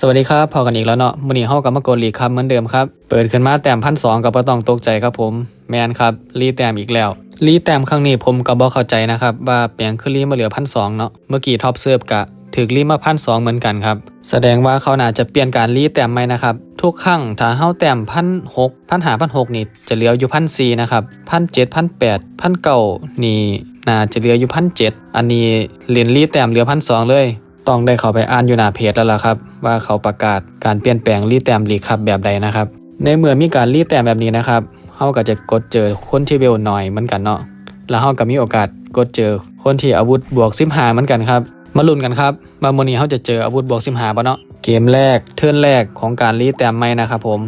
สวัสดีครับพอกันอีกแล้วเนาะมื้อนี้เฮากับมากดรีครับเหมือนเดิมครับ เปิดขึ้นมาแต้มพันสองก็บ่ต้องตกใจครับผม แมนครับ รีแต้มอีกแล้ว รีแต้มครั้งนี้ผมก็บ่เข้าใจนะครับ ว่าเปลี่ยนคือรีมาเหลือพันสองเนาะเมื่อกี้ท็อปเซิร์ฟกะถึกรีมาพันสองเหมือนกันครับ แสดงว่าเขาน่าจะเปลี่ยนการรีแต้มใหม่นะครับ ทุกครั้งถ้าเฮาแต้มพันหกพันหาพันหกนี่จะเหลืออยู่พันสี่นะครับพันเจ็ดพันแปดพันเก้านี่น่าจะเหลืออยู่พันเจ็ดอันนี้เรียนรีแต้มเหลือพันสองเลย ต้องได้เข้าไปอ่านอยู่หน้าเพจแล้วล่ะครับ ว่าเขาประกาศการเปลี่ยนแปลงรีแต้มลีกครับแบบใดนะครับ ในเมื่อมีการรีแต้มแบบนี้นะครับเฮาก็จะกดเจอคนที่เวลหน่อยเหมือนกันเนาะแล้วเฮาก็มีโอกาสกดเจอคนที่อาวุธบวก15เหมือนกันครับมาลุ้นกันครับว่ามื้อนี้เฮาจะเจออาวุธบวก15บ่เนาะเกมแรกเทิร์นแรกของการรีแต้มใหม่นะครับผม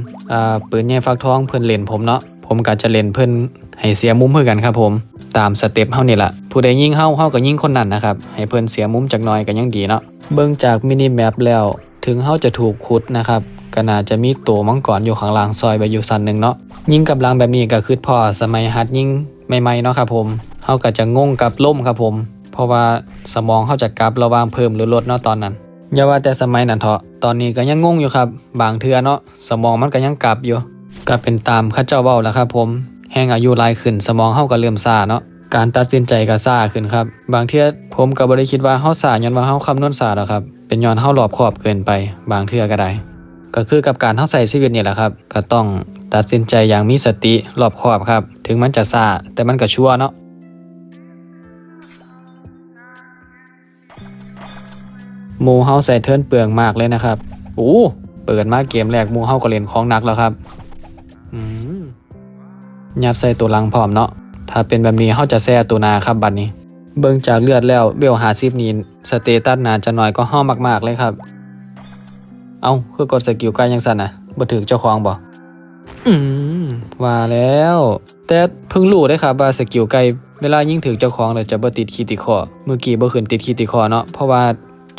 ปืนใหญ่ฟักทองเพิ่อนเล่นผมเนาะผมก็จะเล่นเพิ่อน ให้เสียมุมเพื่อกันครับผม ตามสเต็ปเฮานี่ละผู้ใดยิงเฮาเฮาก็ยิงคนนั้นนะครับ ให้เพิ่นเสียมุมจักหน่อยก็ยังดีเนาะเบิ่งจากมินิแมปแล้ว ถึงเฮาจะถูกขุดนะครับก็น่าจะมีตัวมังกรอยู่ข้างล่างซอยไปอยู่สันหนึ่งเนาะยิงกำลังแบบนี้ก็คือพอสมัยฮัดยิงใหม่ๆเนาะครับผมเฮาก็จะงงกับล่มครับผม เพราะว่าสมองเฮาจะกลับระวางเพิ่มหรือลดเนาะตอนนั้นอย่าว่าแต่สมัยนั้นเถอะตอนนี้ก็ยังงงอยู่ครับ บางเทื่อเนาะสมองมันก็ยังกลับอยู่ ก็เป็นตามข้าเจ้าเว้าแล้วครับผม แห้งอายุลายขึ้นสมองเฮาก็เริ่มซ่าเนาะการตัดสินใจก็ซ่าขึ้นครับบางเทื่อผมก็บ่ได้คิดว่าเฮาซ่าย้อนว่าเฮาคำนวณซ่าหรอกครับเป็นย้อนเฮารอบคอบเกินไป บางเทื่อก็ได้ ก็คือกับการเฮาใส่ชีวิตนี่แหละครับ ก็ต้องตัดสินใจอย่างมีสติรอบคอบครับ ถึงมันจะซ่าแต่มันก็ชั่วเนาะหมูเฮาใส่เทิร์นเปลืองมากเลยนะครับโอ้เปิดมาเกมแรกหมูเฮาก็เล่นของนักแล้วครับ ยับใส่ตัวหลังพร้อมเนาะ ถ้าเป็นแบบนี้เฮาจะแซ่ตัวนาครับบัดนี้ เบิ่งจากเลือดแล้วเบลหาซิบนี้สเตตัสนาจะหน้อยก็ห้อมากๆเลยครับ เอาคือกดสกิลกล้ยังสั่นน่ะบ่ถึกเจ้าของบ่อืมว่าแล้ว แต่เพิ่งรู้ได้ครับว่าสกิลไกลเวลายิ่งถึกเจ้าของแล้วจะบ่ติดคีติคอเมื่อกี้บ่ขึ้นติดคีติคอเนาะเพราะว่า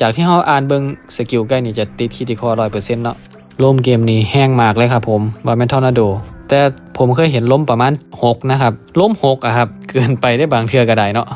จากที่เฮาอ่านเบิ่งสกิลไกลนี่จะติดคีติคอ100%เนาะลมเกมนี้แห้งมากเลยครับผมว่าแม่นทอร์นาโด แต่ผมเคยเห็นล้มประมาณ 6 นะครับ ล้ม6อะครับ เกินไปได้บางเทือก็ได้เนาะ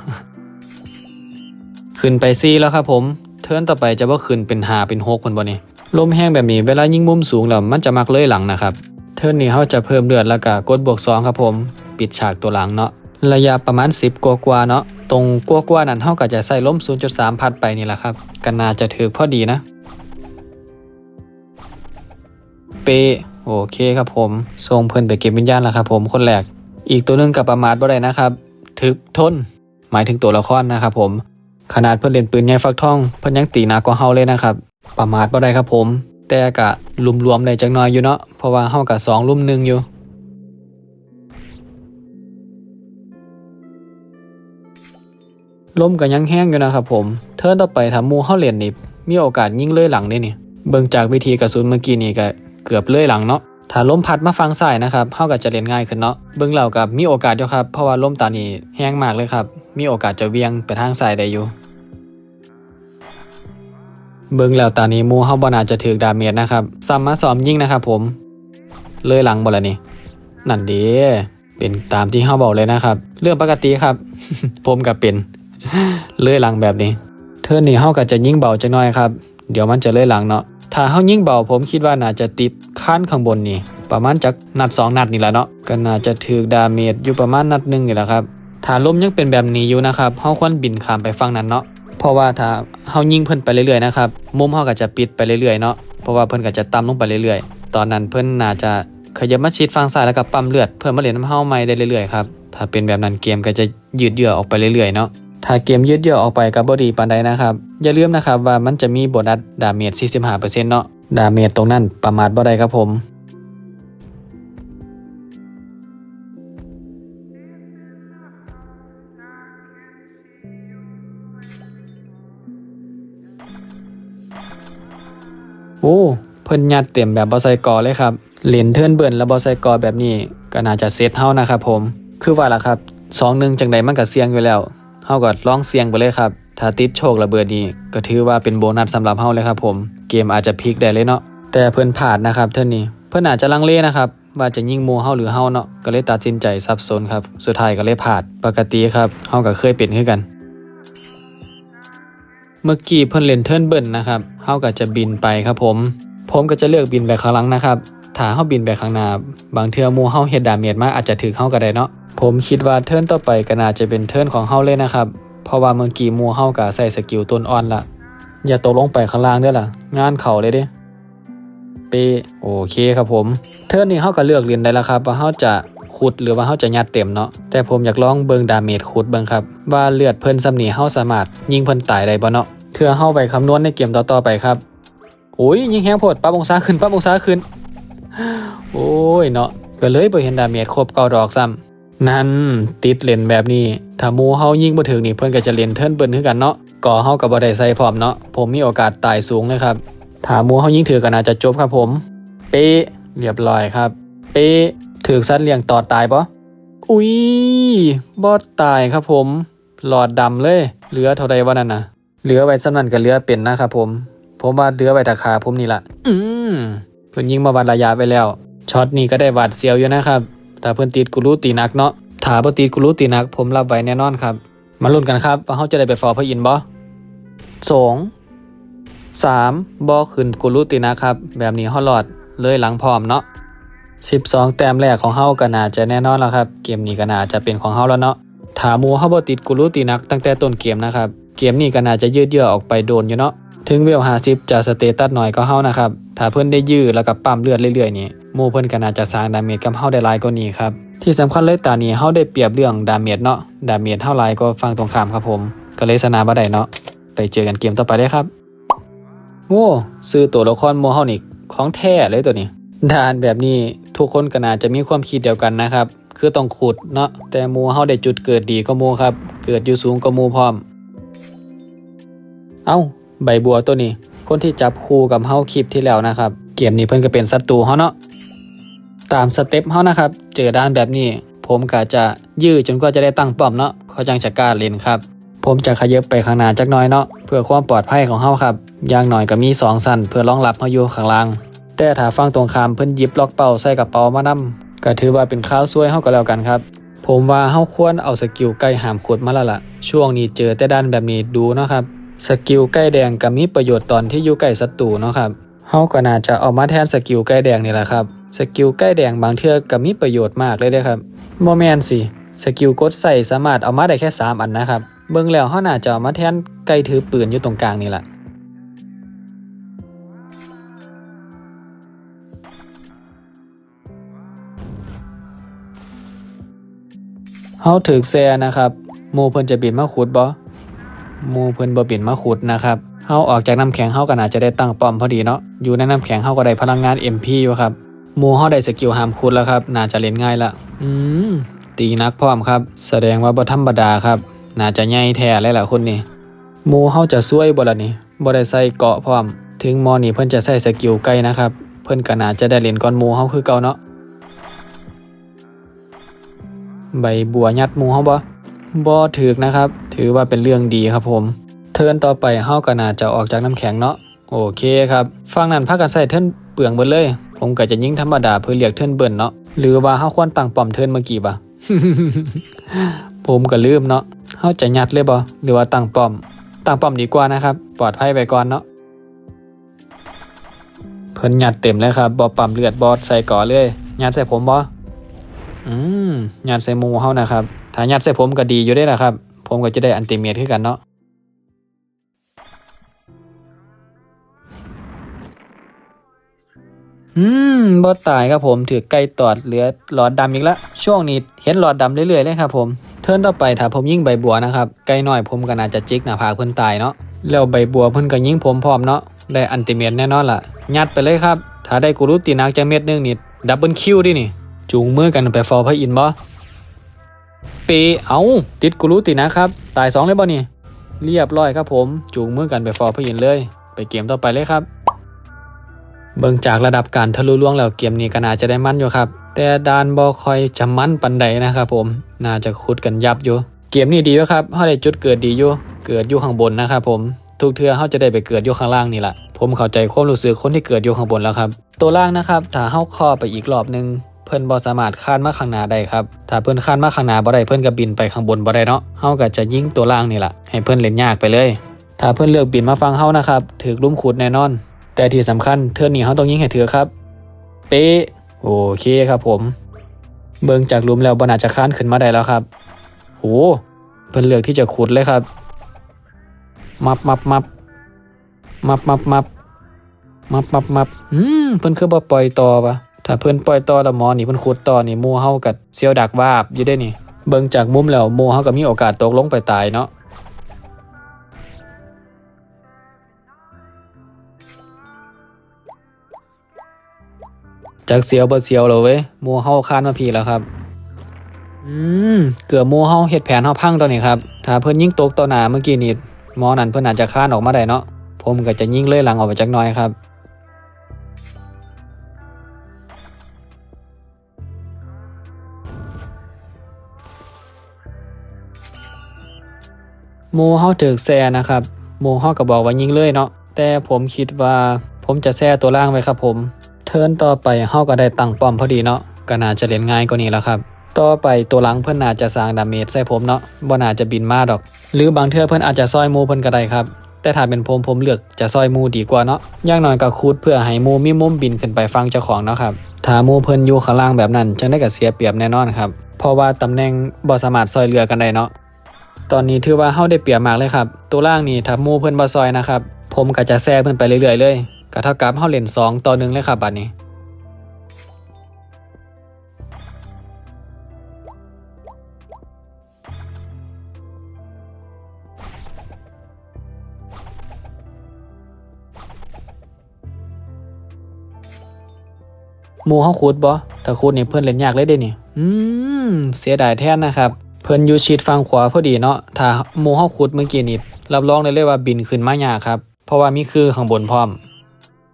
ขึ้นไป4แล้วครับผม เทิร์นต่อไปจะว่าขึ้นเป็น5เป็น6คนบ่นี่ล้มแห้งแบบนี้เวลายิ่งมุมสูงแล้วมันจะมักเลื่อยหลังนะครับ เทิร์นนี้เขาจะเพิ่มเลือดแล้วก็กดบวก2ครับผม ปิดฉากตัวหลังเนาะ ระยะประมาณ 10กว่ากว่าเนาะ ตรงกว่ากว่านั้นเขาก็จะใส่ล้ม 0.3 พัดไปนี่แหละครับก็น่าจะถือพอดีนะ เปะ โอเคครับผมส่งเพิ่นไปเก็บวิญญาณแล้วครับผมคนแรกอีกตัวหนึงกับประมาทบ่ได้นะครับถึกทน หมายถึงตัวละครนะครับผม ขนาดเพิ่อนเล่นปืนใหญ่ฟักทองเพิ่อนยังตีหนักกว่าเฮาเลยนะครับ ประมาทบ่ได้ครับผม แต่กะรวมๆได้จักหน่อยอยู่เนาะเพราะว่าเฮากะ2ลุมหนึ่งอยู่ลมก็ยังแห้งอยู่นะครับผม เทิร์นต่อไปถ้ามูเข้าเล่นนี่มีโอกาสยิ่งเลื่อยหลังได้นี่เบิ่งจากวิธีกระสุนเมื่อกี้นี่ก็ เกือบเลื่อยหลังเนาะถ้าลมพัดมาฟังซ้ายนะครับเฮาก็จะเล่นง่ายขึ้นเนาะเบิ่งแล้วกับมีโอกาสอยู่ครับ เพราะว่าลมตานี้แห้งมากเลยครับ มีโอกาสจะเวียงไปทางซ้ายได้อยู่ เบิ่งแล้วตานี้มูเฮาบ่น่าจะถือดาเมจนะครับซ้ำมาซ้อมยิ่งนะครับผม เลื่อยหลังบ่ละนี่ นั่นดีเป็นตามที่เฮาบอกเลยนะครับ เรื่องปกติครับ ผมก็เป็น เลื่อยหลังแบบนี้เทิร์นนี้เฮาก็จะยิ่งเบาจักหน่อยครับ เดี๋ยวมันจะเลื่อยหลังเนาะ ถ้าเฮายิ่งเบาผมคิดว่าน่าจะติดค้านข้างบนนี่ ประมาณจักนัด 2 นัดนี่แหละเนาะก็น่าจะถือดาเมจอยู่ประมาณนัดหนึงนี่แหละครับถ้าลมยังเป็นแบบนี้อยู่นะครับเฮาควรบินข้ามไปฝั่งนั้นเนาะเพราะว่าถ้าเฮายิงเพิ่นไปเรื่อยๆนะครับมุมเฮาก็จะปิดไปเรื่อยๆเนาะเพราะว่าเพิ่นก็จะต่ำลงไปเรื่อยๆ ตอนนั้นเพิ่นน่าจะขยับมาชิดฝั่งซ้ายแล้วก็ปั๊มเลือดเพื่อมาเล่นน้ำเฮาใหม่ได้เรื่อยๆครับถ้าเป็นแบบนั้นเกมก็จะยืดเยื้อออกไปเรื่อยๆเนาะ ถ้าเกมยืดเยื้อออกไปกับบอดีปานใดนะครับ อย่าลืมนะครับว่ามันจะมีโบนัสดาเมจ 45%เนาะ ดาเมจตรงนั้นประมาทบ่ได้ครับผม โอ้เพิ่นยัดเต็มแบบบอไซกอเลยครับเหรียญเทิร์นเบิร์นและบอไซกอแบบนี้ก็น่าจะเซตเฮานะครับผม คือว่าล่ะครับสองหนึ่งจังใดมันก็เสี่ยงอยู่แล้ว เฮาก็ลองเสี่ยงไปเลยครับ ถ้าติดโชคระเบิดนี้ก็ถือว่าเป็นโบนัสสำหรับเฮาเลยครับ ผม เกมอาจจะพลิกได้เลยเนาะ แต่เพิ่นพลาดนะครับเท่านี้ เพิ่นอาจจะลังเลนะครับว่าจะยิงหมูเฮาหรือเฮาเนาะ ก็เลยตัดสินใจสับสนครับ สุดท้ายก็เลยพลาด ปกติครับ เฮาก็เคยเป็นคือกัน เมื่อกี้เพิ่นเล่นเทิร์นเบิลนนะครับ เฮาก็จะบินไปครับผม ผมก็จะเลือกบินไปข้างหลังนะครับถ้าเฮาบินไปข้างหน้า บางเทื่อมูเฮาเฮ็ดดาเมจมาอาจจะถึกเฮาก็ได้เนาะ ผมคิดว่าเทิร์นต่อไปก็น่าจะเป็นเทิร์นของเฮาเลยนะครับ เพราะว่าเมื่อกี้มูเฮาก็ใส่สกิลต้นอ่อนละอย่าตกลงไปข้างล่างด้อล่ะ งานเข่าเลยเด้เปโอเคครับผม เทิร์นนี้เฮาก็เลือกเรียนได้แล้วครับว่าเฮาจะขุดหรือว่าเฮาจะยัดเต็มเนาะแต่ผมอยากลองเบิงดาเมจขุดเบิงครับ ว่าเลือดเพิ่นสำนีเฮาสามารถยิงเพิ่นตายได้บ่เนาะเทื่อเฮาไปคำนวณในเกมต่อๆไปครับโอ้ยยิงแฮงโพดปรับองศาขึ้นปรับองศาขึ้น โอ้ยเนาะก็เลยบ่เห็นดาเมจครบเก้าดอกซ้ำ นั่นติดเลนแบบนี้ ถ้ามูเฮายิงบ่ถึงนี่เพิ่นก็จะเล่นเทิร์นเบิ่นคือกันเนาะก่อเฮาก็บ่ได้ใส่พร้อมเนาะผมมีโอกาสตายสูงเลยครับ ถ้ามูเฮายิงถือก็น่าจะจบครับผม เป๊ะเรียบร้อยครับ เป๊ะถือสัตว์เลี้ยงตอดตายปะอุ้ยบอดตายครับผม หลอดดำเลย เหลือเท่าใดวะนั่นนะเหลือไว้สำนันกับเหลือเป็นนะครับผม ผมว่าเหลือไว้ตาขาผมนี่ละอืมเพิ่นยิงมาวัดระยะไปแล้วช็อตนี้ก็ได้หวาดเสียวอยู่นะครับ ถ้าเพิ่อนติดกุลูตีนักเนาะถ้าบ่ติดกุลูตีนัก ผมรับไว้แน่นอนครับ มาลุ้นกันครับว่าเฮาจะได้ไปฟอร์พระอินทร์บ่สองสามบ่ขึ้นกุลูตีนักครับ แบบนี้เฮารอดเลยหลังพร้อมเนาะ12แต้มแรกของเฮาก็น่าจะแน่นอนแล้วครับ เกมนี้ก็น่าจะเป็นของเฮาแล้วเนาะถามูเฮาบ่ติดกุลูตีนักตั้งแต่ต้นเกมนะครับ เกมนี้ก็น่าจะยืดเยื้อออกไปโดนอยู่เนาะ ถึงเวล50จะสเตตัสหน้อยก็เฮานะครับ ถ้าเพิ่อนได้ยื้อแล้วก็ปั๊มเลือดเรื่อยๆ นี่มู่เพิ่อนก็น่าจะสร้างดาเมจกับเฮาได้หลายกว่านี้ครับ ที่สำคัญเลยตอนนี้เฮาได้เปรียบเรื่องดาเมจเนาะ ดาเมจเท่าหลายก็ฝั่งตรงข้ามครับผม ก็เลยชนะบ่ได้เนาะ ไปเจอกันเกมต่อไปเลยครับโอ้ซื้อตัวละครโมเฮานี่ของแท้เลยตัวนี้ด่านแบบนี้ทุกคนก็น่าจะมีความคิดเดียวกันนะครับ คือต้องขุดเนาะ แต่มูเฮาได้จุดเกิดดีก็มูครับ เกิดอยู่สูงก็มูพร้อม เอ้า ใบบัวตัวนี้ คนที่จับคู่กับเฮาคลิปที่แล้วนะครับ เกมนี้เพิ่นก็เป็นศัตรูเฮาเนาะตามสเต็ปเฮานะครับ เจอด้านแบบนี้ ผมก็จะยื้อจนกว่าจะได้ตั้งป้อมเนาะเขาจังจะกล้าเล่นครับ ผมจะขยับไปข้างหน้าจักน่อยเนาะเพื่อความปลอดภัยของเฮาครับอย่างหน่อยก็มีสองสั้นเพื่อรองรับเฮาอยู่ข้างล่าง แต่ถ้าฟังตรงข้ามเพิ่นยิบล็อกเป้าใส่กระเป๋ามานำก็ถือว่าเป็นข้าวซวยเฮาก็แล้วกันครับผมว่าเฮาควรเอาสกิลใกล้หามขุดมาแล้วล่ะ ช่วงนี้เจอแต่ด้านแบบนี้ดูเนาะครับ สกิลใกล้แดงก็มีประโยชน์ตอนที่อยู่ใกล้ศัตรูเนาะครับเฮาก็น่าจะเอามาแทนสกิลใกล้แดงนี่แหละครับ สกิลใกล้แดงบางเทื่อก็มีประโยชน์มากเลยเด้ครับบ่แมนสิสกิลกดใส่สามารถเอามาได้แค่ 3 อันนะครับ เบิ่งแล้วเฮาน่าจะเอามาแทนไก่ถือปืนอยู่ตรงกลางนี่แหละเฮาถึกแซนะครับหมู่เพิ่นจะบินมาขุดบ่ หมู่เพิ่นบ่บินมาขุดนะครับเฮาออกจากน้ำแข็งเฮาก็น่าจะได้ตั้งป้อมพอดีเนาะอยู่ในน้ำแข็งเฮาก็ได้พลังงาน MP อยู่ครับหมู่เฮาได้สกิลหามขุดแล้วครับน่าจะเล่นง่ายละอืมตีนักพร้อมครับ แสดงว่าบ่ธรรมดาครับ น่าจะใหญ่แท้เลยล่ะคนนี้หมู่เฮาจะซวยบ่ล่ะนี่บ่ได้ใส่เกาะพร้อม ถึงมอนี่เพิ่นจะใส่สกิลไกลนะครับเพิ่นก็น่าจะได้เล่นก่อนหมู่เฮาคือเก่าเนาะใบบัวยัดหมูเฮาบ่ บ่ถือกนะครับ ถือว่าเป็นเรื่องดีครับผม เทิร์นต่อไปเฮาก็น่าจะออกจากน้ำแข็งเนาะโอเคครับฟังนั้นพากันใส่เทิร์นเปลืองเบิดเลย ผมก็จะยิงธรรมดาเพื่อเรียกเทิร์นเบิ่นเนาะหรือว่าเฮาควรตั้งป้อมเทิร์นเมื่อกี้บ่ผมก็ลืมเนาะเฮาจะยัดเลยบ่หรือว่าตั้งป้อมตั้งป้อมดีกว่านะครับ ปลอดภัยไปก่อนเนาะเพิ่นยัดเต็มเลยครับบ่ปั๊มเลือดบอใส่ก่อเลยยัดใส่ผมบ่อืมยัดใส่มูเฮานะครับ ถ้ายัดใส่ผมก็ดีอยู่ได้ละครับ ผมก็จะได้อันติเมทคือกันเนาะอืมบ่ตายครับผมถือไก่ตอดเหลือหลอดดำอีกแล้วช่วงนี้เห็นหลอดดำเรื่อยๆเลยครับผม เทิร์นต่อไปถ้าผมยิงใบบัวนะครับไก่น้อยผมก็น่าจะจิกหน้าผากเพิ่นตายเนาะแล้วใบบัวเพิ่นก็ยิงผมพร้อมเนาะได้อันติเมทแน่นอนล่ะ ยัดไปเลยครับ ถ้าได้กูรูตีนักจะเม็ดนึงนี่ดับเบิลคิวดินี่ จูงมือกันไปฟอร์พระอินทร์บ่ เปเอาติดกูรู้ตินะครับ ตายสองเลยบ่นี่ เรียบร้อยครับผม จูงมือกันไปฟอร์พระอินเลย ไปเกมต่อไปเลยครับ เบิ่งจากระดับการทะลุล่วงแล้วเกมนี้ก็น่าจะได้มั่นอยู่ครับ แต่ดานบ่ค่อยจะมั่นปันใดนะครับผม น่าจะคุดกันยับอยู่ เกมนี้ดีอยู่ครับเฮาได้จุดเกิดดีอยู่ เกิดอยู่ข้างบนนะครับผม ทุกเทื่อเฮาจะได้ไปเกิดอยู่ข้างล่างนี่แหละ ผมเข้าใจความรู้สึกคนที่เกิดอยู่ข้างบนแล้วครับ ตัวล่างนะครับ ถ้าเฮาข้อไปอีกรอบหนึง เพิ่นบ่สามารถคานมาข้างหน้าได้ครับ ถ้าเพิ่นคานมาข้างหน้าบ่ได้เพิ่นก็บินไปข้างบนบ่ได้เนาะเฮาก็จะยิงตัวล่างนี่ล่ะให้เพิ่นเล่นยากไปเลย ถ้าเพื่อนเลือกบินมาฟังเฮานะครับถือลุ่มขุดแน่นอน แต่ที่สำคัญเทือนี้เฮาต้องยิงให้ถือครับ เป๊ะโอเคครับผม เบิ่งจากลุมแล้วบ่น่าจะค้านขึ้นมาได้แล้วครับโหเพิ่นเลือกที่จะขุดเลยครับ มับมับมับมับมับมับมับมับมับอืมเพิ่นคือบ่ปล่อยต่อปะ ถ้าเพิ่นปล่อยต่อแล้วหมอนี่เพิ่นขุดต่อนี่หมู่เฮากับเสียวดักวาบอยู่ได้นี่ เบิ่งจากมุมแล้วหมู่เฮาก็มีโอกาสตกลงไปตายเนาะจากเสียวบ่เสียวเลยเว้ยหมู่เฮาคานมาพี่แล้วครับอืมเกือบหมู่เฮาเฮ็ดแผนเฮาพังตอนนี้ครับถ้าเพิ่นยิงตกต่อหน้าเมื่อกี้นี่หมอนั่นเพิ่นอาจจะคานออกมาได้เนาะผมก็จะยิงเลยหลังออกไปจักหน่อยครับ หมู่เฮาถึกแซ่นะครับหมู่เฮาก็บอกว่ายิงเลยเนาะแต่ผมคิดว่าผมจะแซ่ตัวล่างไว้ครับผม เทิร์นต่อไปเฮาก็ได้ตั้งป้อมพอดีเนาะก็น่าจะเล่นง่ายกว่านี้แล้วครับต่อไปตัวหลังเพิ่นน่าจะสร้างดาเมจใส่ผมเนาะบ่น่าจะบินมาดอก หรือบางเทื่อเพิ่อนอาจจะซอยมูเพิ่นก็ได้ครับ แต่ถ้าเป็นผมผมเลือกจะซอยมูดีกว่าเนาะอย่างน้อยก็คูดเพื่อให้มูมีมุมบินขึ้นไปฟังเจ้าของเนาะครับถ้ามูเพิ่นอยู่ข้างล่างแบบนั้นจังได้ก็เสียเปรียบแน่นอนครับเพราะว่าตำแหน่งบ่สามารถซอยเหลือกันได้เนาะ ตอนนี้ถือว่าเฮาได้เปรียบมากเลยครับ ตัวล่างนี่ถ้ามูเพิ่นบ่ซอยนะครับ ผมก็จะแซ่เพิ่นไปเรื่อยๆเลยก็เท่ากับเฮาเล่นสองต่อหนึ่งเลยครับบัดนี้หมูเฮาขุดบ่ถ้าขุดนี่เพิ่นเล่นยากเลยเด้นี่ อืม เสียดายแทนนะครับ เพิ่นอยู่ชิดฝั่งขวาพอดีเนาะถ้าหมูเฮาขุดเมื่อกี้นี่รับรองได้เลยว่าบินขึ้นมายากครับ เพราะว่ามีคือข้างบนพร้อม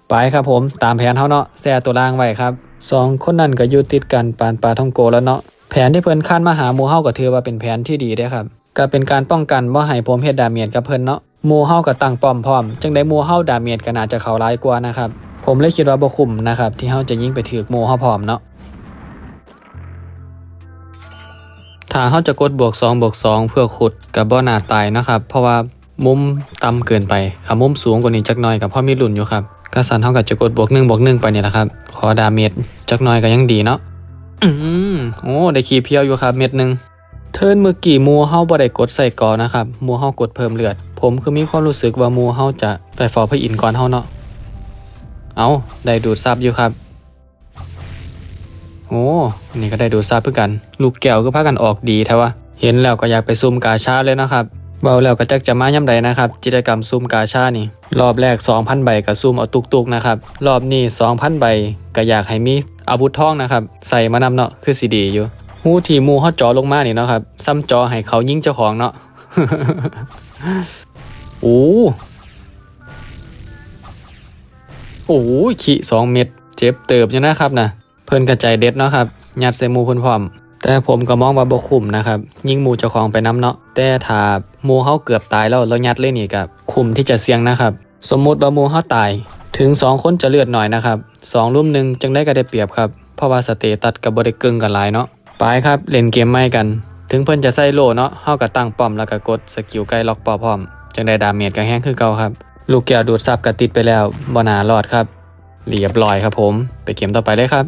ไปครับผมตามแผนเฮาเนาะแซ่ตัวล่างไว้ครับสองคนนั้นก็อยู่ติดกันปานปลาท่องโกแล้วเนาะแผนที่เพิ่นคาดมาหาหมูเฮาก็ถือว่าเป็นแผนที่ดีเด้ครับก็เป็นการป้องกันบ่ให้ผมเฮ็ดดาเมจกับเพิ่นเนาะหมู่เฮาก็ตั้งป้อมพร้อมจึงได้หมู่เฮาดาเมจก็น่าจะเข้าร้ายกว่านะครับผมเลยคิดว่าบ่คุ้มนะครับที่เฮาจะยิงไปถึกหมู่เฮาพร้อมเนาะ ถ้าเฮาจะกดบวก2บวก2เพื่อขุดกับบ่น่าตายนะครับ เพราะว่ามุมต่ำเกินไปถ้ามุมสูงกว่านี้จักหน่อยก็พอมีลุ้นอยู่ครับก็สันเฮาก็จะกดบวก1บวก1ไปนี่แหละครับขอดาเมจจักหน่อยก็ยังดีเนาะอืมโอ้ได้ขี้เพียวอยู่ครับเม็ดหนึงเทินเมื่อกี้มูเฮาบ่ได้กดใส่ก่อนนะครับมูเฮากดเพิ่มเลือด ผมคือมีความรู้สึกว่ามูเฮาจะไปฟอพระอินทร์ก่อนเฮาเนาะเอาได้ดูดซับอยู่ครับ โอ้นี่ก็ได้ดูซับเพื่อกัน ลูกแก้วก็พากันออกดีแท้วะเห็นแล้วก็อยากไปซุ่มกาชาเลยนะครับเบาแล้วก็จักจะมาย่ำใดนะครับกิจกรรมซุ่มกาชานี่ รอบแรก 2,000 ใบก็ซุ่มเอาตุกๆนะครับ รอบนี้ 2,000 ใบก็อยากให้มีอาวุธทองนะครับ ใส่มานำเนาะคือสีดีอยู่หูทีมูเขาจอลงมานี่เนาะครับซ้ำจอให้เขายิงเจ้าของเนาะโอ้โอ้ขี้สองเม็ดเจ็บเติบอยู่นะครับนะ เพิ่นกระจายเด็ดเนาะครับยัดใส่หมูเพิ่นพร้อม แต่ผมก็มองว่าบ่คุ้มนะครับ ยิงหมูเจ้าของไปน้ำเนาะแต่ถ้าหมูเฮาเกือบตายแล้วเรายัดเลยนี่กับคุ้มที่จะเสี่ยงนะครับ สมมุติว่าหมูเฮาตาย ถึงสองคนจะเลือดหน่อยนะครับสองรุ่มหนึ่งจึงได้ก็ได้เปรียบครับเพราะว่าสเตตัสกับบริกึ่งกันหลายเนาะไปครับเล่นเกมใหม่กัน ถึงเพิ่นจะใส่โลเนาะเฮาก็ตั้งป้อมแล้วก็กดสกิลไกลล็อกปอพร้อมจังได้ดาเมจก็แห้งคือเก่าครับ ลูกแก้วดูดซับก็ติดไปแล้วบ่นารอดครับเรียบร้อยครับผม ไปเกมต่อไปเลยครับ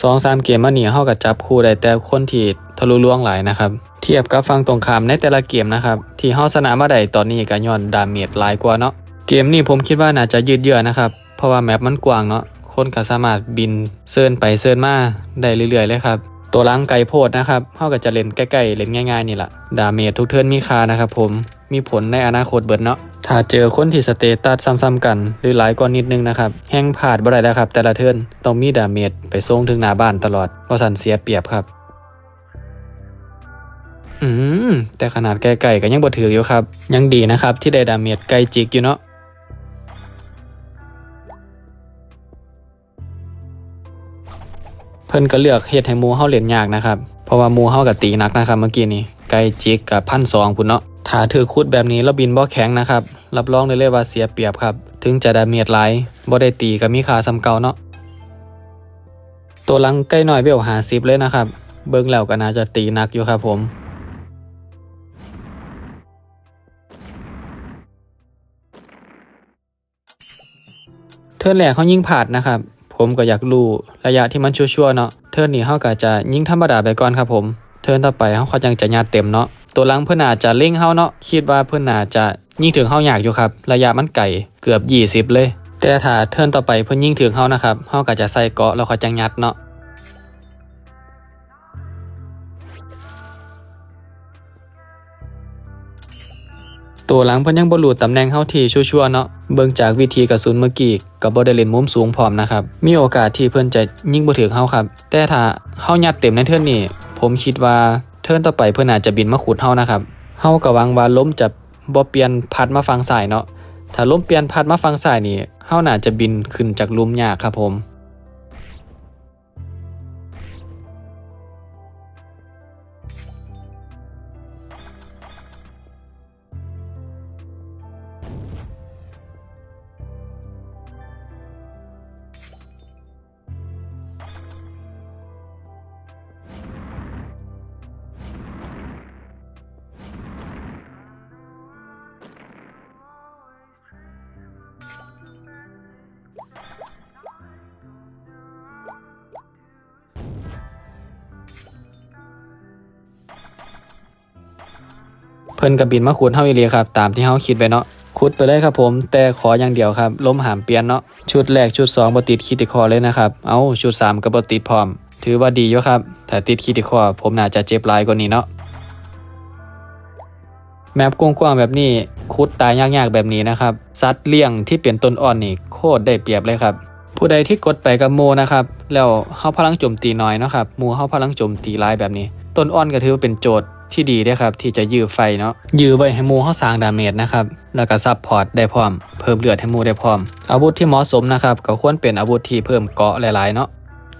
สองสามเกมมาหนี่เฮาก็จับคู่ได้แต่คนที่ทะลุล่วงหลายนะครับ เทียบกับฝั่งตรงข้ามในแต่ละเกมนะครับ ที่เฮาชนะมมาได้ตอนนี้ก็ย้อนดาเมจหลายกว่าเนาะเกมนี้ผมคิดว่าน่าจะยืดเยื้อนะครับ เพราะว่าแมปมันกว้างเนาะคนก็สามารถบินเซิร์นไปเซิร์นมาได้เรื่อยๆเลยครับตัวหลังไกลโพดนะครับเฮาก็จะเล่นใกล้ๆเล่นง่ายๆนี่แหละดาเมจทุกเทิร์นมีคานะครับผม มีผลในอนาคตเบิดเนาะถ้าเจอคนที่สเตตัสซ้ำๆกัน หรือหลายกว่านิดนึงนะครับ แห้งผาดบ่ได้แล้วครับ แต่ละเทิร์นต้องมีดาเมจไปส่งถึงหน้าบ้านตลอดเพราะสันเสียเปรียบครับ อืม แต่ขนาดใกลๆก็ยังบ่ถืออยู่ครับ ยังดีนะครับที่ได้ดาเมจไกลจิกอยู่เนาะเพิ่นก็เลือกเฮ็ดให้หมูเฮาเล่นยากนะครับ เพราะว่าหมูเฮาก็ตีหนักนะครับเมื่อกี้นี้ ไก่จิกกับพันสองคุณเนาะถ้าถือคุดแบบนี้แล้วบินบ่แข็งนะครับ รับรองได้เลยว่าเสียเปรียบครับ ถึงจะดาเมียดไหลบ่ได้ตีกับมีขาสำเก่าเนาะตัวลังใกล้หน่อยเบลหาซิปเลยนะครับ เบิ้งแล้วก็น่าจะตีนักอยู่ครับผมเทิร์นแรกเขายิ่งผาดนะครับ ผมก็อยากรู้ระยะที่มันชั่วๆเนาะเทิร์นนี้เขาก็จะยิ่งธรรมดาไปก่อนครับผม เทิร์นต่อไปเขาเขายังจะยัดเต็มเนาะตัวหลังเพื่อนอาจจะเล่งเฮาเนาะคิดว่าเพื่อนอาจจะยิงถึงเฮาอยากอยู่ครับ ระยะมันไกลเกือบ 20 เลย แต่ถ้าเทิร์นต่อไปเพื่อนยิงถึงเฮานะครับเฮาก็จะใส่เกาะแล้วเขาจะยัดเนาะตัวหลังเพิ่นยังบ่รู้ตำแหน่งเฮาที่ชัวร์ๆเนาะเบิ่งจากวิธีกระสุนเมื่อกี้ก็บ่ได้เล่นมุมสูงพร้อมนะครับ มีโอกาสที่เพิ่นจะยิงบ่ถึงเฮาครับ แต่ถ้าเฮายัดเต็มในเทิร์นนี้ ผมคิดว่าเทิร์นต่อไปเพื่อนอาจจะบินมาขุดเฮานะครับเฮากะวังว่าล้มจะบ่เปลี่ยนพัดมาฟังสายเนาะถ้าล้มเปลี่ยนพัดมาฟังสายนี่เฮาน่าจะบินขึ้นจากลุมยากครับผม พิ่นก็บินมาขุดเฮาอีหลียครับ ตามที่เฮาคิดไว้เนาะขุดไปเลยครับผม แต่ขออย่างเดียวครับล้มหามเปลี่ยนเนาะชุดแรกชุด2บ่ติดคิติคอเลยนะครับ เอาชุด3ก็บ่ติดพร้อม ถือว่าดีอยู่ครับถ้าติดคิติคอผมน่าจะเจ็บหลายกว่านี้เนาะแมปกว้างๆแบบนี้ขุดตายยากๆแบบนี้นะครับสัตว์เลี้ยงที่เป็นต้นอ่อนนี่โคตรได้เปรียบเลยครับ ผู้ใดที่กดไปกับโมนะครับแล้วเฮาพลังโจมตีน้อยเนาะครับมูเฮาพลังโจมตีลายแบบนี้ ต้นอ่อนก็ถือว่าเป็นโจทย์ ที่ดีด้อครับ ที่จะยื้อไฟเนาะยื้อไว้ให้หมูเฮาสร้างดาเมจนะครับแล้วก็ซับพอร์ตได้พร้อม เพิ่มเลือดให้หมูได้พร้อม อาวุธที่เหมาะสมนะครับก็ควรเป็นอาวุธที่เพิ่มเกาะหลายๆเนาะ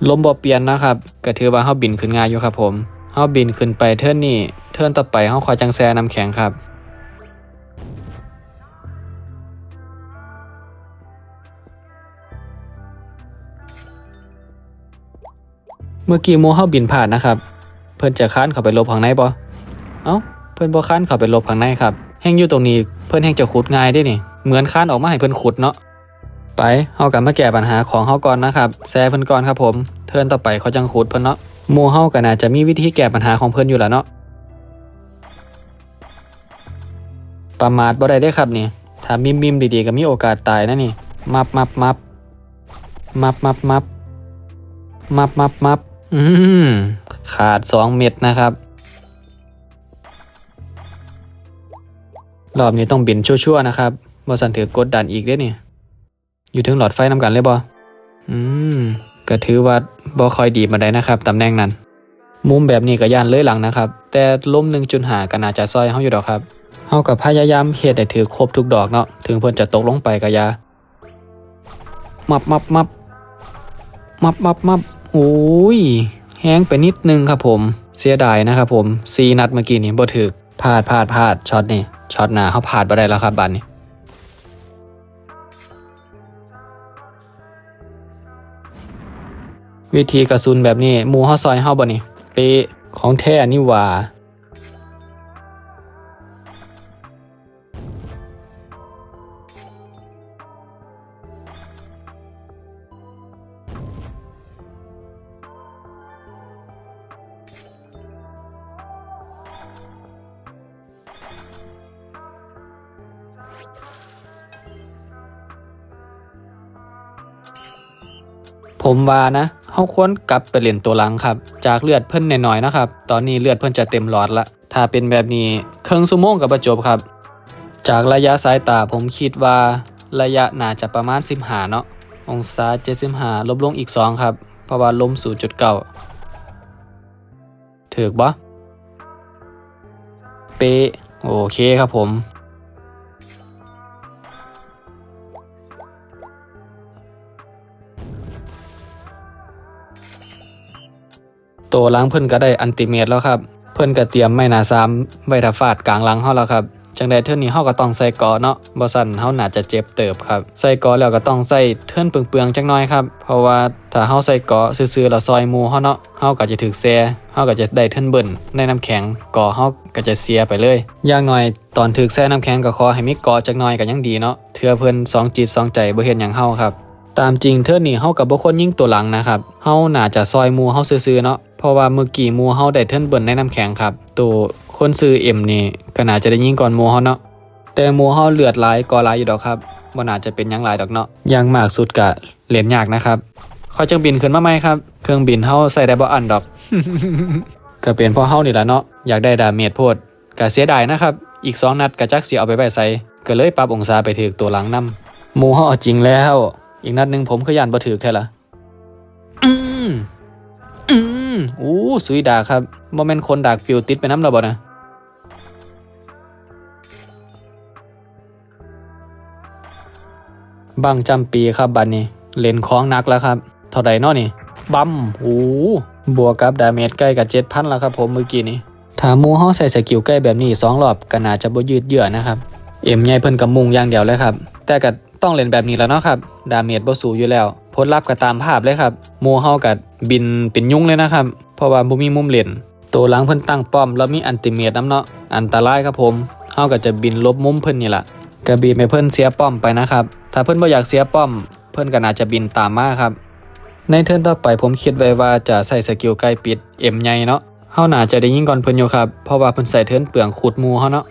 ลมบ่เปลี่ยนนะครับก็ถือว่าเฮาบินขึ้นง่ายอยู่ครับผมเฮาบินขึ้นไปเทิร์นนี้เทิร์นต่อไปเฮาคอยจังแซน้ำแข็งครับเมื่อกี้โมเฮาบินผ่านนะครับ เพิ่นจะค้านเข้าไปลบข้างในบ่ เอ้าเพิ่อนบ่ค้นเขาไปหลบข้างในครับแห่งอยู่ตรงนี้เพิ่อนแห่งจะขุดง่ายด้นี่ เหมือนค้นออกมาให้เพิ่อนขุดเนาะไปเฮากันมาแก้ปัญหาของเฮาก่อนนะครับแซ่เพิ่นก่อนครับผม เทินต่อไปเขาจังขุดเพิ่นเนาะหมู่เฮาก็น่าจะมีวิธีแก้ปัญหาของเพิ่นอยู่แล้วเนาะประมาทบ่ได้เด้ครับนี่ถ้ามิมมิมดีๆก็มีโอกาสตายนะนี่ มับมับมับมับมับมับมับมับมับอืมขาดสองเม็ดนะครับ รอบนี้ต้องบินชั่วๆนะครับบ่สันถือกดดันอีกเด้เนี่ยอยู่ถึงหลอดไฟนำกันเลยบ่อืมก็ถือว่าบ่ค่อยดีมาได้นะครับตำแหน่งนั้น มุมแบบนี้ก็ย่านเลยหลังนะครับ แต่ล้มหนึ่งจุดหาก็น่าจะซอยเฮาอยู่ดอกครับเฮากับพยายามเฮ็ดให้ถือครบทุกดอกเนาะถึงเพิ่นจะตกลงไปก็ยามับมับมับมับมับมับโอ้ยแห้งไปนิดนึงครับผม เสียดายนะครับผมซีนัดเมื่อกี้นี้บ่ถึกพลาดพลาดพลาดช็อตนี่ ช็อตหน้าเขาผ่าดไปได้แล้วครับบัดนี้วิธีกระสุนแบบนี้มูเฮาซอยเฮาบ่นี่เป๊ของแท้นี่ว่า ผมว่านะเฮาควรกลับไปเล่นตัวหลังครับ จากเลือดเพิ่นน้อยๆนะครับ ตอนนี้เลือดเพิ่นจะเต็มหลอดละ ถ้าเป็นแบบนี้ครึ่งชั่วโมงก็บ่จบครับ จากระยะสายตาผมคิดว่าระยะน่าจะประมาณ15เนาะ องศา75ลบลงอีก 2 ครับ เพราะว่าลม0.9ถูกบ่เป๊ะโอเคครับผม ตัวหลังเพิ่นก็ได้อันติเมตแล้วครับ เพิ่นก็เตรียมไม้หนาสามไว้ถ้าฟาดกลางหลังเฮาแล้วครับจังใดเทื่อนี้เฮาก็ต้องใส่กราะเนาะบ่ซั่นเฮาน่าจะเจ็บเติบครับ ใส่กราะแล้วก็ต้องใส่เทื่อนเปลืองๆจักหน่อยครับ เพราะว่าถ้าเฮาใส่กราะซื่อๆแล้วซอยหมู่เฮาเนาะเฮาก็จะถึกแซ่เฮาก็จะได้เทื่อนเบิ่นในน้ำแข็งกราะเฮาก็จะเสียไปเลย อย่างน้อยตอนถึกแซ่น้ำแข็งก็ขอให้มีกราะจักหน่อยก็ยังดีเนาะเทื่อเพิ่นสองจิตสองใจบ่เฮ็ดหยังเฮาครับ ตามจริงเทิร์นนี้เฮากับบ่ควรยิงตัวหลังนะครับเฮาน่าจะซอยหมูเฮาซื่อๆเนาะ เพราะว่าเมื่อกี้มูเฮาได้เทิร์นเบิ่นในน้ำแข็งครับตัวคนซื้อเอ็มนี่ก็น่าจะได้ยิงก่อนมูเฮาเนาะแต่มูเฮาเลือดหลายก็หลายอยู่ดอกครับบ่น่าจะเป็นยังหลายดอกเนาะย่างมากสุดก็เหรียญยากนะครับขอจังบินขึ้นมาใหม่ครับ เครื่องบินเฮาใส่ได้บ่อันดอก ก็เป็นเพราะเฮานี่แหละเนาะอยากได้ดาเมจโพดก็เสียดายนะครับอีกสองนัดก็จักสิเอาไปไว้ใส่ก็เลยปรับองศาไปถึกตัวหลังนำหมูเฮาเอาจริงแล้ว อีกนัดหนึงผมขยันบ่ถือแค่ละอืมอืม อู้สุยดาครับบ่แม่นคนดากปิวติดไปน้ำแล้วบ่นะบังจำปีครับบัดนนี้ เล่นของนักแล้วครับ เท่าใดเนาะนี่ บัมโอ้บวกกับดาเมจใกล้กับเจ็ดพันแล้วครับผมเมื่อกี้นี้ถ้ามูเฮาใส่สกิลใกล้แบบนี้สองรอบก็น่าจะบ่ยืดเยื้อนะครับ เอ็มใหญ่เพิ่นกับมุงอย่างเดียวเลยครับ แต่ก็ต้องเล่นแบบนี้แล้วเนาะครับ ดาเมจบ่สูอยู่แล้ว ผลลัพธ์ก็ตามภาพเลยครับหมูเฮากับบินเป็นยุงเลยนะครับ เพราะว่าบ่มีมุมเล่นตัวหลังเพิ่นตั้งป้อมแล้วมีอันติเมตน้ำเนาะอันตรายครับผมเฮาก็จะบินลบมุมเพิ่นนี่ล่ะกระบีบให้เพิ่นเสียป้อมไปนะครับ ถ้าเพิ่นบ่อยากเสียป้อม เพิ่นก็น่าจะบินตามมาครับ ในเทิร์นต่อไปผมคิดไว้ว่าจะใส่สกิลใกล้ปิดเอ็มใหญ่เนาะเฮาน่าจะได้ยิงก่อนเพิ่นอยู่ครับ เพราะว่าเพิ่นใส่เทิร์นเปลืองขุดมูเฮาเนาะ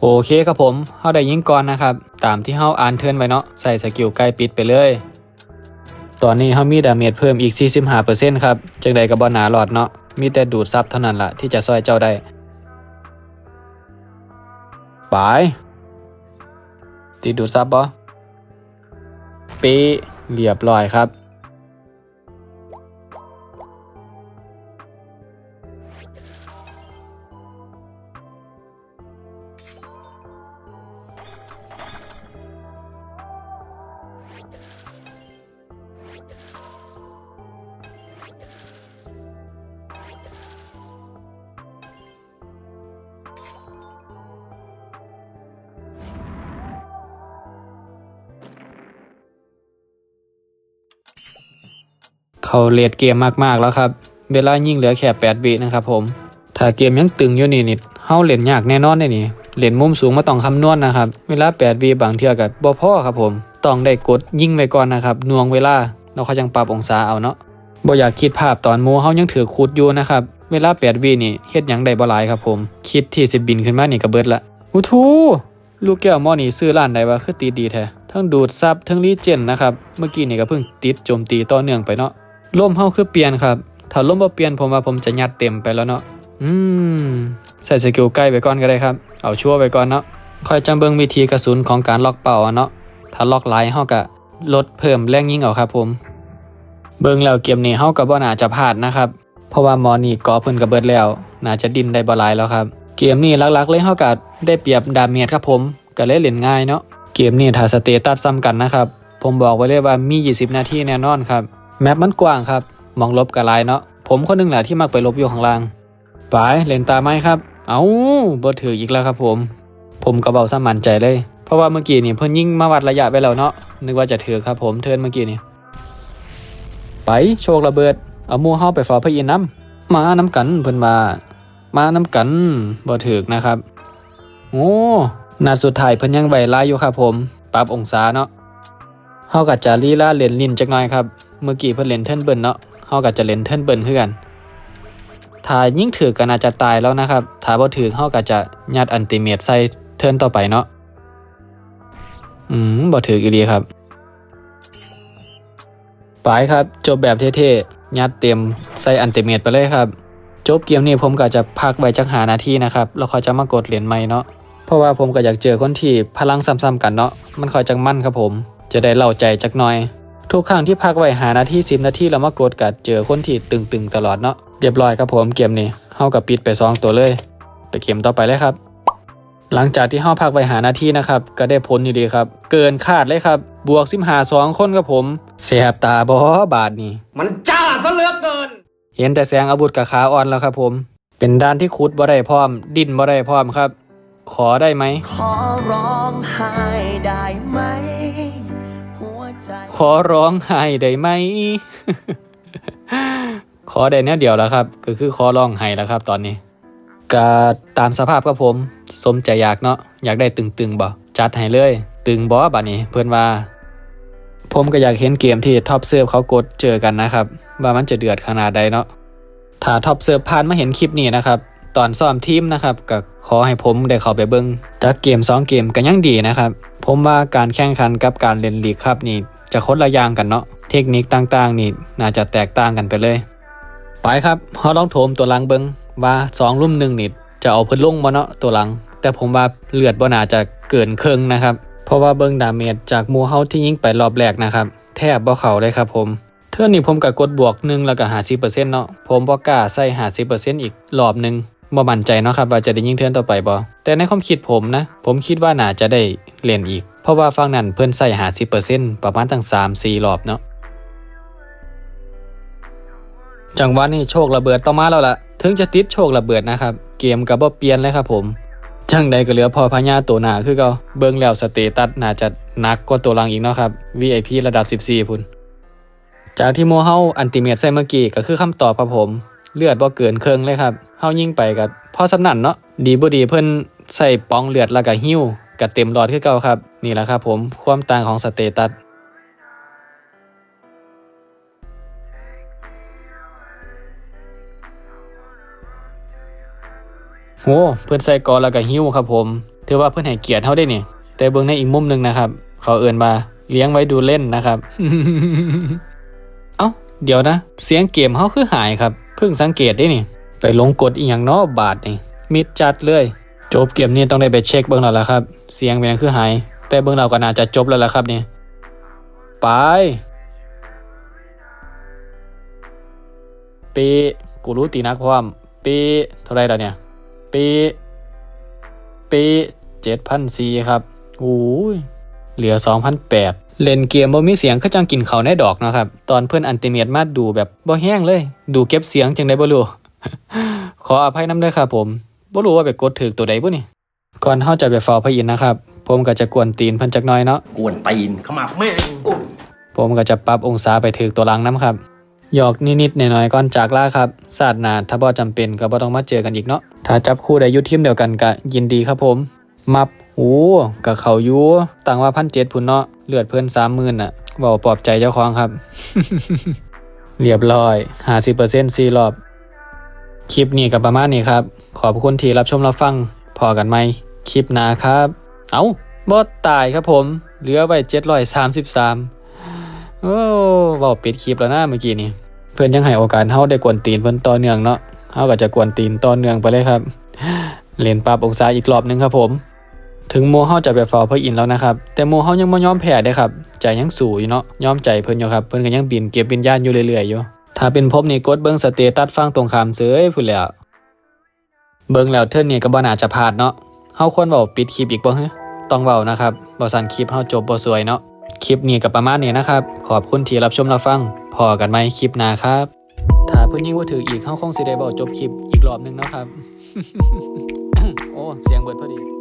โอเคครับผมเฮาได้ยิงก่อนนะครับ ตามที่เฮาอ่านเทิร์นไว้เนาะใส่สกิลใกล้ปิดไปเลย ตอนนี้เฮามีดาเมจเพิ่มอีก 45%ครับจังใดก็บ่หนาหลอดเนาะมีแต่ดูดซับเท่านั้นล่ะที่จะซอยเจ้าได้ไปติดดูดซับบ่ปีเรียบร้อยครับ เขาเลดเกมมากๆแล้วครับเวลายิ่งเหลือแค่8วินะครับผมถ้าเกมยังตึงอยู่นี่นิดเฮาเล่นยากแน่นอนเลยนี่เล่นมุมสูงมาต้องคำนวณนะครับเวลา8วิบางเทื่อก็บ่พอครับผมต้องได้กดยิ่งไว้ก่อนนะครับน่วงเวลาเราเขาจังปรับองศาเอาเนาะบ่อยากคิดภาพตอนหมูเฮายังถือคุดอยู่นะครับเวลา8วินี่เฮ็ดหยังได้บ่หลายครับผม คิดที่สิบินขึ้นมานี่ก็เบิดละอุทูลูกแก้วมอนี่ซื้อร้านใดวะคือตีดีแท้ทั้งดูดซับทั้งรีเจนนะครับ เมื่อกี้นี่ก็เพิ่งติดโจมตีต่อเนื่องไปเนาะ ลมเฮาคือเปลี่ยนครับ ถ้าลมบ่เปลี่ยนผมว่าผมจะยัดเต็มไปแล้วเนาะ อืม ใส่สกิลใกล้ไปก่อนก็ได้ครับ เอาชั่วไปก่อนเนาะ คอยจังเบิงวิธีกระสุนของการล็อกเป่าเนาะ ถ้าล็อกหลายเฮาก็ลดเพิ่มแรงยิงเอาครับผม เบิงแล้วเกมนี้เฮาก็บ่น่าจะพลาดนะครับ เพราะว่ามอนี่ก่อเพิ่นก็เบิดแล้ว น่าจะดินได้บ่หลายแล้วครับ เกมนี้หลักๆเลยเฮาก็ได้เปรียบดาเมจครับผม ก็เลยเล่นง่ายเนาะ เกมนี้ถ้าสเตตัสซ้ำกันนะครับ ผมบอกไว้เลยว่ามี 20 นาทีแน่นอนครับ แมปมันกว้างครับ มองลบกับลายเนาะ ผมคนหนึงแหละที่มักไปลบอยู่ข้างล่างไปเลนตาไหมครับ เอาบ่ถืออีกแล้วครับผม ผมก็เบาสมันใจเลย เพราะว่าเมื่อกี้นี่เพิ่นยิ่งมาวัดระยะไปแล้วเนาะ นึกว่าจะถือครับผมเทินเมื่อกี้นี่ไปโชคระเบิด เอามู่เฮาไปฝอพระอินน้ำมาน้ำกันเพิ่นมา มาน้ำกันบ่ถือนะครับ โอ้นัดสุดท้ายเพิ่นยังไหวลายอยู่ครับผม ปรับองศาเนาะเฮาก็จะลีล่าเลนลินจักหน่อยครับ เมื่อกี้เพิ่นเล่นเทิร์นเบิร์นเนาะเฮาก็จะเล่นเทิร์นเบิร์นคือกันถ้ายิ่งถือก็น่าจะตายแล้วนะครับ ถ้าบ่ถือเฮาก็จะยัดอันติเมตใส่เทิร์นต่อไปเนาะ อืมบ่ถืออีหลีครับไปครับ จบแบบเท่ๆยัดเต็มใส่อันติเมตไปเลยครับ จบเกมนี้ผมก็จะพักไว้จักหานาทีนะครับ แล้วค่อยจะมากดเหรียญใหม่เนาะ เพราะว่าผมก็อยากเจอคนที่พลังซ้ำๆกันเนาะ มันค่อยจังมั่นครับผม จะได้เล่าใจจักหน่อย ทุกครั้งที่พักไว้หานาทีสิบนาทีแล้วมากดกัดเจอคนที่ตึงๆตลอดเนาะเรียบร้อยครับผมเกมนี้เฮากับปิดไปสองตัวเลย ไปเกมต่อไปเลยครับ หลังจากที่เฮาพักไว้หานาทีนะครับก็ได้ผลอยู่ดีครับ เกินคาดเลยครับบวกสิบหาสองคนครับผมแสบตาบอบาดนี่มันจ้าซะเหลือเกิน เห็นแต่แสงอาวุธกับขาอ่อนแล้วครับผม เป็นด้านที่ขุดบ่ได้พร้อม ดิ้นบ่ได้พร้อมครับ ขอได้ไหมขอร้องไห้ได้ไหมหัวใจ ขอร้องไห้ได้ไหม ขอได้เนี่ยเดียวแล้วครับ ก็คือขอร้องไห้แล้วครับ ตอนนี้ก็ตามสภาพครับผม สมใจอยากเนาะอยากได้ตึงๆบ่จัดให้เลย ตึงบอบัดนี้เพื่อนว่า ผมก็อยากเห็นเกมที่ท็อปเซิร์ฟเขากดเจอกันนะครับ ว่ามันจะเดือดขนาดใดเนาะถ้าท็อปเซิร์ฟผ่านมาเห็นคลิปนี้นะครับตอนซ้อมทีมนะครับก็ขอให้ผมได้เข้าไปเบิ่งจากเกมสองเกมก็ยังดีนะครับ ผมว่าการแข่งขันกับการเล่นลีกครับนี่ จะคนละอย่างกันเนาะเทคนิคต่างๆ นี่น่าจะแตกต่างกันไปเลย ไปครับเราลองโถมตัวหลังเบิงว่า2รุ่มหนึ่งนี่จะเอาเพิ่นลงบ่เนาะตัวหลัง แต่ผมว่าเลือดบ่น่าจะเกินครึ่งนะครับ เพราะว่าเบิงดาเมจจากมูเฮาที่ยิงไปรอบแรกนะครับ แทบบ่เข้าเลยครับผมเทื่อนี้ผมก็กดบวกหนึ่งแล้วก็50%เปอร์เซ็นเนาะผมบ่กล้าใส่50%อีกรอบหนึ่งบ่มั่นใจเนาะครับว่าจะได้ยิงเทื่อนต่อไปบ่แต่ในความคิดผมนะ ผมคิดว่าน่าจะได้เล่นอีก ราะว่าฝั่งนั้นเพิ่นใส่50%ปอร์เซ็นต์ประมาณตั้ง 3-4 รอบเนาะจังหวะนี้โชคระเบิดต่อมาแล้วล่ะ ถึงจะติดโชคระเบิดนะครับ เกมกับบ่เปลี่ยนเลยครับผม จังใดก็เหลือพอพญาตัวหนาคือเก็เบิ่งแล้วสเตตัสน่าจะหนักกว่าตัวลังอีกเนาะครับ VIP ระดับ 14 พุ่น จากที่โมเฮาอันติเมตใส่เมื่อกี้ก็คือคำตอบครับผม เลือดบ่เกินเครื่องเลยครับเฮายิงไปก็พอสำนันเนาะดีบ่ดีเพิ่นใส่ปองเลือดแล้วก็หิ้วก็เต็มหลอดคือเก่าครับ นี่แหละครับผมความต่างของสเตตัสโหเพื่อนใส่กอแล้วก็หิ้วครับผมถือว่าเพื่อนให้เกียรติเฮาได้นี่แต่เบิ่งในอีกมุมหนึ่งนะครับ เขาเอื่นมาเลี้ยงไว้ดูเล่นนะครับ เอ้า เดี๋ยวนะ เสียงเกมเฮาคือหายครับ เพิ่งสังเกตได้นี่ ไปลงกดอีหยังเนาะบาทนี่มิดจัดเลย จบเกมนี้ต้องได้ไปเช็คเบิ่งแล้วล่ะครับ เสียงเป็นคือหาย แต่เบิ่งเราก็น่าจะจบแล้วล่ะครับนี่ไปปีกูรู้ตีนักพร้อมปีเท่าไรแล้วเนี่ยปีปีเจ็ดพันสี่ครับโอ้ยเหลือสองพันแปดเล่นเกมบ่มีเสียงก็จังกินเขาในดอกนะครับ ตอนเพื่อนอันติเมตมาดูแบบบ่แห้งเลย ดูเก็บเสียงจังได้บ่รู้ขออภัยน้ำด้วยครับผมบ่รู้ว่าไปกดถึกตัวใดบ่นี่ ก่อนเฮาจะไปเฝ้าพระอินนะครับ ผมก็จะกวนตีนเพิ่นจักหน่อยเนาะกวนตีนเข้ามาแม่งอุ๊ยผมก็จะปรับองศาไปถึกตัวหลังน้ำครับหยอกนิดๆหน่อยๆก่อนจากลาครับศาสตร์หนาถ้าบ่จำเป็นก็บ่ต้องมาเจอกันอีกเนาะถ้าจับคู่ใดอยุทีมเดียวกันก็ยินดีครับผม มับโอ้กับเขาอยู่ตังว่าพันเจ็ดพุ่นเนาะเลือดเพิ่นสามหมื่นอะเบาปลอบใจเจ้าของครับ เรียบร้อยห้าสิบเปอร์เซ็นต์สี่รอบ คลิปนี้กับประมาณนี้ครับ ขอบคุณที่รับชมรับฟังพอกันไหม คลิปหน้าครับ เอาบอตายครับผมเหลือไว้เจ็ดร้อยสามสิบสามโอ้เว้าปิดคลิปแล้วนะเมื่อกี้นี้เพื่อนยังให้โอกาสเฮาได้กวนตีนเพิ่นต่อเนื่องเนาะเฮาก็จะกวนตีนต่อเนื่องไปเลยครับเล่นปรับองศาอีกรอบหนึงครับผม ถึงโมเฮาจะไปเฝ้าพระอินแล้วนะครับ แต่โมเฮายังบ่ยอมแพ้เด้ครับใจยังสู้อยู่เนาะยอมใจเพิ่นอยู่ครับเพิ่นก็ยังบินเก็บวิญญาณอยู่เรื่อยๆอยู่ถ้าเป็นผมนี่กดเบิ่งสเตตัสฟังตรงข้ามเสยพุ่นแล้ว เบิ่งแล้วเทิร์นนี่ก็บ่น่าจะพลาดเนาะ เฮาควรเว้าปิดคลิปอีกบ่ฮะต้องเว้านะครับบ่สั่นคลิปเฮาจบบ่สวยเนาะ คลิปนี้กับประมาณนี้นะครับ ขอบคุณที่รับชมรับฟัง พอกันไหมคลิปหน้าครับ ถ้าเพื่อนยิ่งว่าถืออีกเข้าคงสิได้บอกจบคลิปอีกรอบหนึงเนาะครับ โอ้ เสียงเบิดพอดี